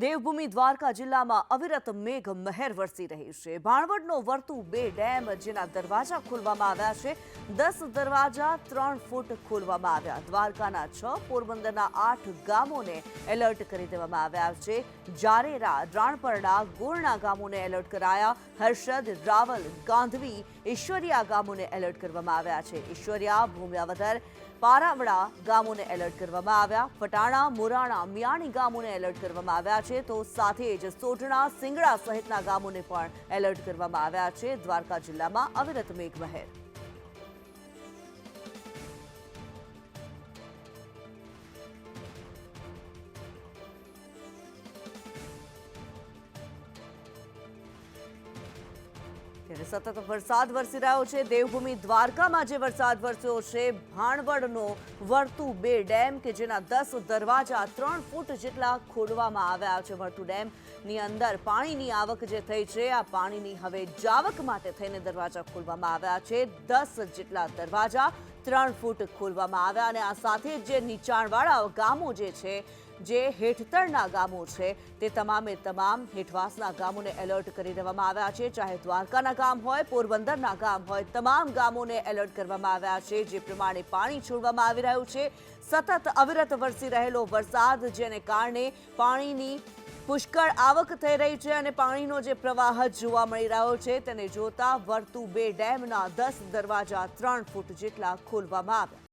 દેવભૂમિ દ્વારકા જિલ્લામાં અવિરત મેઘ મહેર વરસી રહી છે. ભાણવડનો વર્તુ બે ડેમ જેના દરવાજા ખોલવામાં આવ્યા છે. દસ દરવાજા ત્રણ ફૂટ ખોલવામાં આવ્યા. દ્વારકાના છ, પોરબંદરના આઠ ગામોને એલર્ટ કરી દેવામાં આવ્યા છે. જારેરા, રાણપરડા, ગોરણા ગામોને એલર્ટ કરાયા. હર્ષદ, રાવલ, ગાંધવી, ઈશ્વરિયા ગામોને એલર્ટ કરવામાં આવ્યા છે. ઈશ્વરિયા, ભૂમિયાવદર, પારાવડા ગામોને એલર્ટ કરવામાં આવ્યા. પટાણા, મોરાણા, મિયાણી ગામોને એલર્ટ કરવામાં આવ્યા છે, તો સાથે જ સોઢણા, સિંગડા સહિતના ગામોને પણ એલર્ટ કરવામાં આવ્યા છે. દ્વારકા જિલ્લામાં અવિરત મેઘમહેર ત્યારે સતત વરસાદ વરસી રહ્યો છે. દેવભૂમિ દ્વારકામાં જે વરસાદ વરસ્યો છે, ભાણવડનો વર્તુ બે ડેમ કે જેના દસ દરવાજા ત્રણ ફૂટ જેટલા ખોલવામાં આવ્યા છે વર્તુ ડેમની અંદર પાણીની આવક જે થઈ છે, આ પાણીની હવે જાવક માટે થઈને દરવાજા ખોલવામાં આવ્યા છે. દસ જેટલા દરવાજા ત્રણ ફૂટ ખોલવામાં આવ્યા અને આ સાથે જે નીચાણવાળા ગામો જે છે જે હેઠતળના ગામો છે તે તમામે તમામ હેઠવાસના ગામોને એલર્ટ કરી દેવામાં આવ્યા છે. ચાહે દ્વારકાના ગામ હોય, પોરબંદરના ગામ હોય, તમામ ગામોને એલર્ટ કરવામાં આવ્યા છે. જે પ્રમાણે પાણી છોડવામાં આવી રહ્યું છે. સતત અવિરત વરસી રહેલો વરસાદ, જેને કારણે પાણીની પુષ્કળ આવક થઈ રહી છે અને પાણીનો જે પ્રવાહ જોવા મળી રહ્યો છે, તેને જોતા વર્તુ બે ડેમના દસ દરવાજા ત્રણ ફૂટ જેટલા ખોલવામાં આવ્યા.